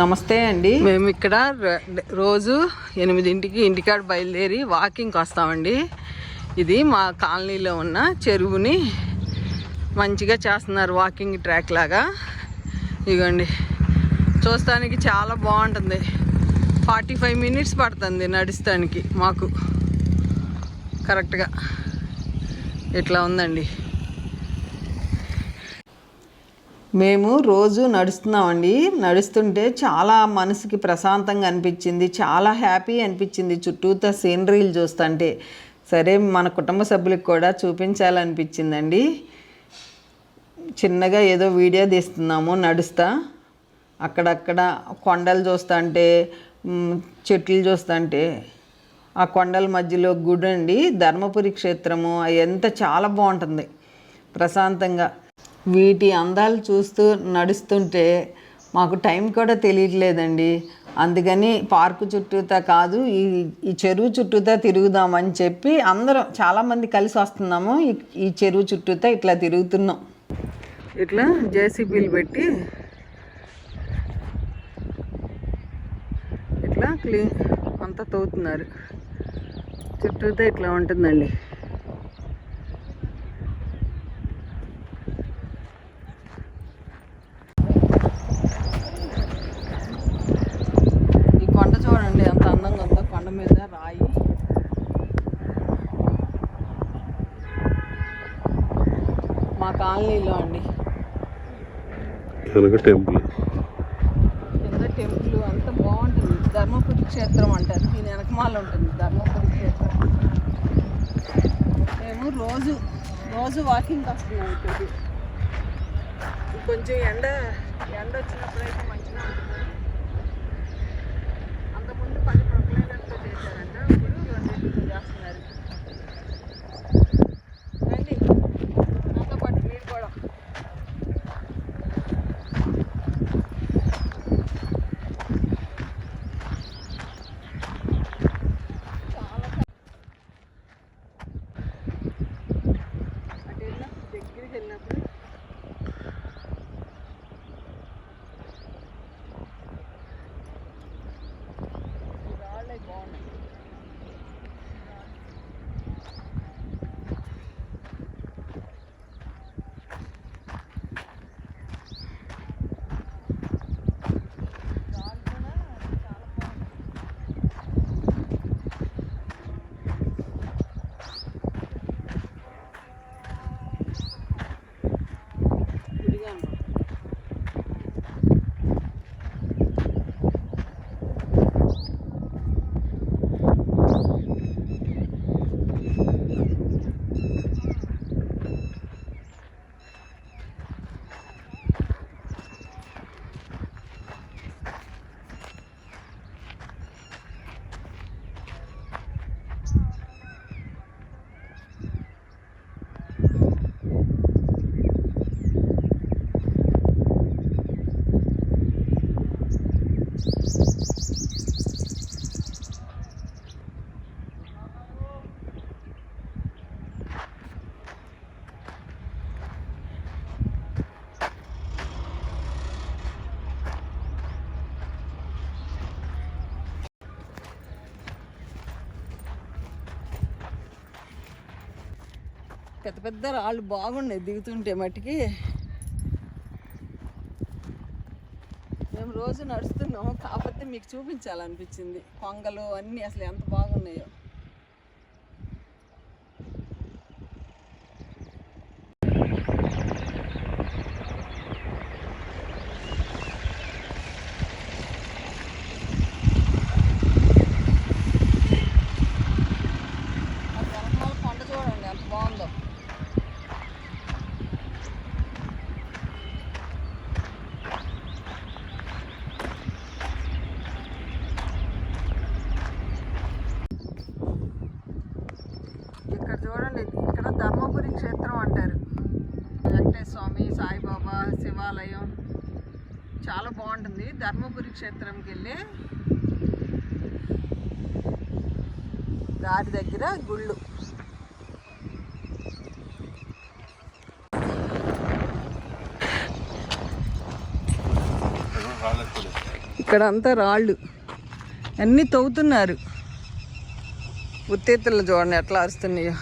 నమస్తే అండి. మేము ఇక్కడ రోజు ఎనిమిదింటికి ఇంటికాడ బయలుదేరి వాకింగ్కి వస్తామండి. ఇది మా కాలనీలో ఉన్న చెరువుని మంచిగా చేస్తున్నారు వాకింగ్ ట్రాక్ లాగా. ఇగోండి చూస్తానికి చాలా బాగుంటుంది. ఫార్టీ ఫైవ్ మినిట్స్ పడుతుంది నడుస్తానికి మాకు. కరెక్ట్గా ఇట్లా ఉందండి? మేము రోజు నడుస్తున్నామండి. నడుస్తుంటే చాలా మనసుకి ప్రశాంతంగా అనిపించింది. చాలా హ్యాపీ అనిపించింది. చుట్టూతా సీనరీలు చూస్తుంటే. సరే మన కుటుంబ సభ్యులకు కూడా చూపించాలనిపించిందండి. చిన్నగా ఏదో వీడియో తీస్తున్నాము నడుస్తా. అక్కడక్కడ కొండలు చూస్తుంటే చెట్లు చూస్తుంటే. ఆ కొండల మధ్యలో గుడి అండి ధర్మపురి క్షేత్రము ఎంత చాలా బాగుంటుంది. ప్రశాంతంగా. వీటి అందాలు చూస్తూ నడుస్తుంటే మాకు టైం కూడా తెలియట్లేదండి. అందుకని పార్కు చుట్టూతా కాదు ఈ ఈ చెరువు చుట్టూతా తిరుగుదామని చెప్పి అందరం చాలామంది కలిసి వస్తున్నాము. ఈ చెరువు చుట్టూతా ఇట్లా తిరుగుతున్నాం. ఇట్లా జేసీబీలు పెట్టి ఇట్లా క్లీన్ అంతా తవ్వుతున్నారు. చుట్టూతా ఇట్లా ఉంటుందండి ఈ కొండ చూడండి ఎంత అందంగా ఉందో కొండ మీద రాయి మా కాలనీలో అండి. టెంపుల్. కింద టెంపుల్ అంత బాగుంటుంది. ధర్మపురి క్షేత్రం అంటారు. దీని వెనకమాల ఉంటుంది ధర్మపురి క్షేత్రం. మేము రోజు రోజు వాకింగ్ వస్తున్నాం ఇక్కడికి. కొంచెం ఎండ ఎండ వచ్చినప్పుడు పెద్ద పెద్ద రాళ్ళు బాగున్నాయి దిగుతుంటే మట్టికి. మేము రోజు నడుస్తున్నాం కాకపోతే మీకు చూపించాలనిపించింది. కొంగలు అన్నీ అసలు ఎంత బాగున్నాయో ఆ వెనకమాల కొండ చూడండి ఎంత బాగుందో ఇక్కడ చూడండి ఇక్కడ ధర్మపురి క్షేత్రం అంటారు వెంకటేశ్వర స్వామి సాయిబాబా శివాలయం చాలా బాగుంటుంది. ధర్మపురి క్షేత్రంకి వెళ్ళి దారి దగ్గర గుళ్ళు. ఇక్కడంతా ఇక్కడ అంతా రాళ్ళు. అన్నీ తవ్వుతున్నారు. ఉత్తేత్తులు చూడండి ఎట్లా అరుస్తున్నాయో.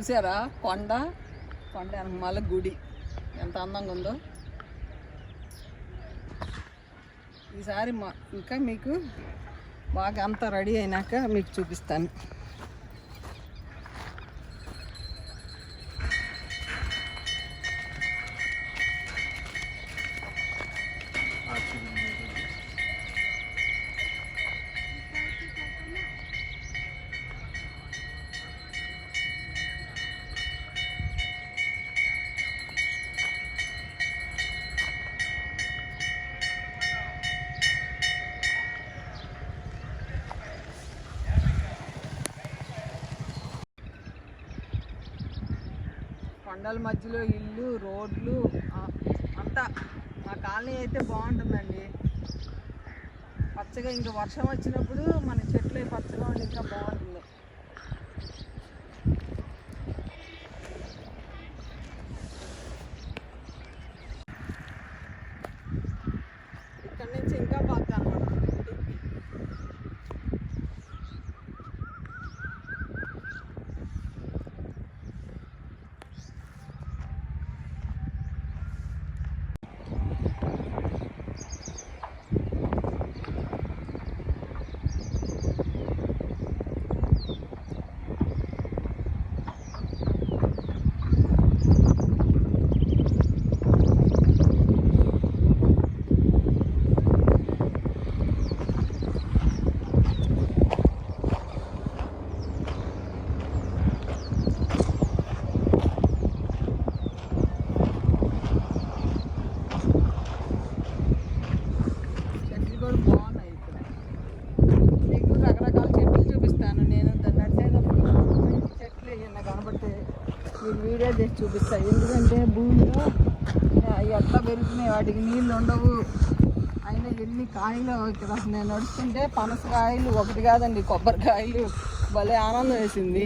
చూసారా? కొండ కొండ వెనకమాల గుడి. ఎంత అందంగా ఉందో. ఈసారి మా ఇంకా మీకు బాగా అంతా రెడీ అయినాక మీకు చూపిస్తాను. కొండల మధ్యలో ఇల్లు రోడ్లు అంతా. మా కాలనీ అయితే బాగుంటుందండి. పచ్చగా ఇంకా వర్షం వచ్చినప్పుడు మన చెట్లు పచ్చగా ఉండి ఇంకా బాగుంటుంది. ఇక్కడ నుంచి ఇంకా బాగా కనబడుతుంది చెట్లు కూడా బాగున్నాయి ఇక్కడ మీకు రకరకాల చెట్లు చూపిస్తాను నేను దాన్ని నడిచేటప్పుడు మంచి చెట్లు ఏమన్నా కనబడితే మీకు చూపిస్తాయి చూపిస్తాను ఎందుకంటే భూమిలో ఆ, ఎట్లా పెరుగుతున్నాయి వాటికి నీళ్ళు ఉండవు. అయినా ఎన్ని కాయలు ఇక్కడ నేను నడుస్తుంటే పనసకాయలు ఒకటి కాదండి కొబ్బరికాయలు. భలే ఆనందం వేసింది.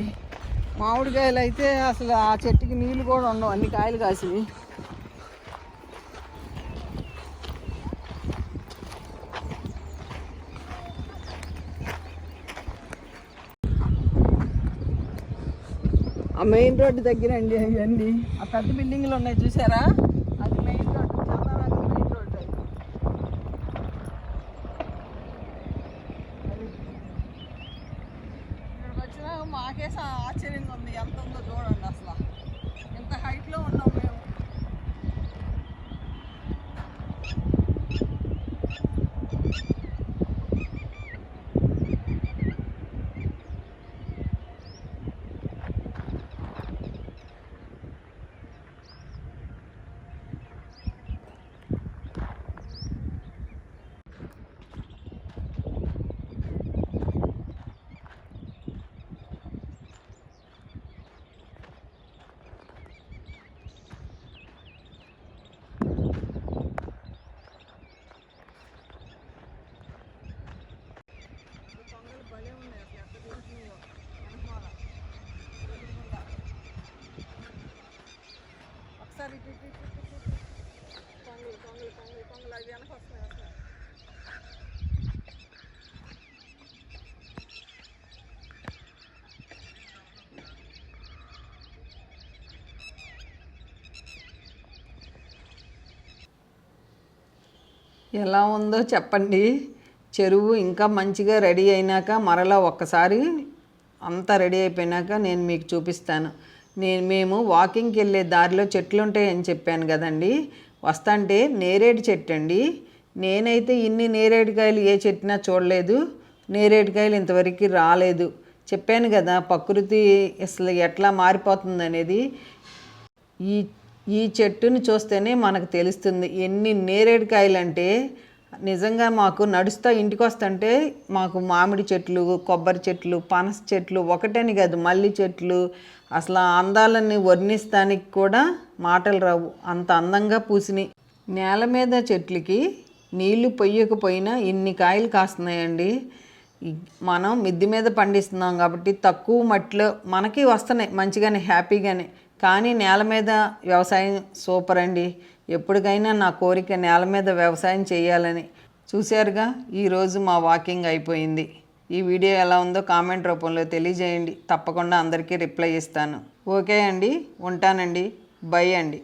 మామిడికాయలు అయితే అసలు ఆ చెట్టుకి నీళ్ళు కూడా ఉండవు అన్ని కాయలు కాసినాయి ఆ మెయిన్ రోడ్డు దగ్గర అండి అవన్నీ ఆ పెద్ద బిల్డింగ్లు ఉన్నాయి చూసారా? అది main road Chandanagar main road ఇక్కడికి వచ్చినా మాకేసా ఆశ్చర్యంగా ఉంది. ఎంత ఉందో చూడండి అసలు. ఎంత హైట్లో ఉన్నాం మేము కొంగలు భలే ఉన్నాయి అసలు ఎక్కడ తిరుగుతున్నాయో వెనకమాల. ఎదురుగుండా. ఒకసారి ఇటు ఇటు ఇటు ఇటు ఇటు. కొంగలు కొంగలు కొంగలు కొంగలు అవి వెనక వస్తున్నాయి అసలు ఎలా ఉందో చెప్పండి. చెరువు ఇంకా మంచిగా రెడీ అయినాక మరలా ఒక్కసారి అంతా రెడీ అయిపోయినాక నేను మీకు చూపిస్తాను. నేను మేము వాకింగ్కి వెళ్ళే దారిలో చెట్లు ఉంటాయని చెప్పాను కదండి. వస్తాంటే నేరేడు చెట్టు అండి. నేనైతే ఇన్ని నేరేడుకాయలు ఏ చెట్టునా చూడలేదు. నేరేడుకాయలు ఇంతవరకు రాలేదు. చెప్పాను కదా ప్రకృతి అసలు ఎట్లా మారిపోతుంది అనేది. ఈ ఈ చెట్టుని చూస్తేనే మనకు తెలుస్తుంది ఎన్ని నేరేడుకాయలు అంటే నిజంగా మాకు నడుస్తా ఇంటికి వస్తుంటే మాకు మామిడి చెట్లు కొబ్బరి చెట్లు పనస చెట్లు ఒకటని కాదు మల్లి చెట్లు అసలు ఆ అందాలని వర్ణిస్తానికి కూడా మాటలు రావు. అంత అందంగా పూసినాయి. నేల మీద చెట్లకి నీళ్ళు పొయ్యకపోయినా ఇన్ని కాయలు కాస్తున్నాయండి. మనం మిద్ది మీద పండిస్తున్నాం కాబట్టి తక్కువ మట్టిలో మనకి వస్తున్నాయి మంచిగానే హ్యాపీగానే. కానీ నేల మీద వ్యవసాయం సూపర్ అండి. ఎప్పటికైనా నా కోరిక నేల మీద వ్యవసాయం చేయాలని. చూశారుగా ఈరోజు మా వాకింగ్ అయిపోయింది. ఈ వీడియో ఎలా ఉందో కామెంట్ రూపంలో తెలియజేయండి. తప్పకుండా అందరికీ రిప్లై ఇస్తాను. ఓకే అండి ఉంటానండి. బై అండి.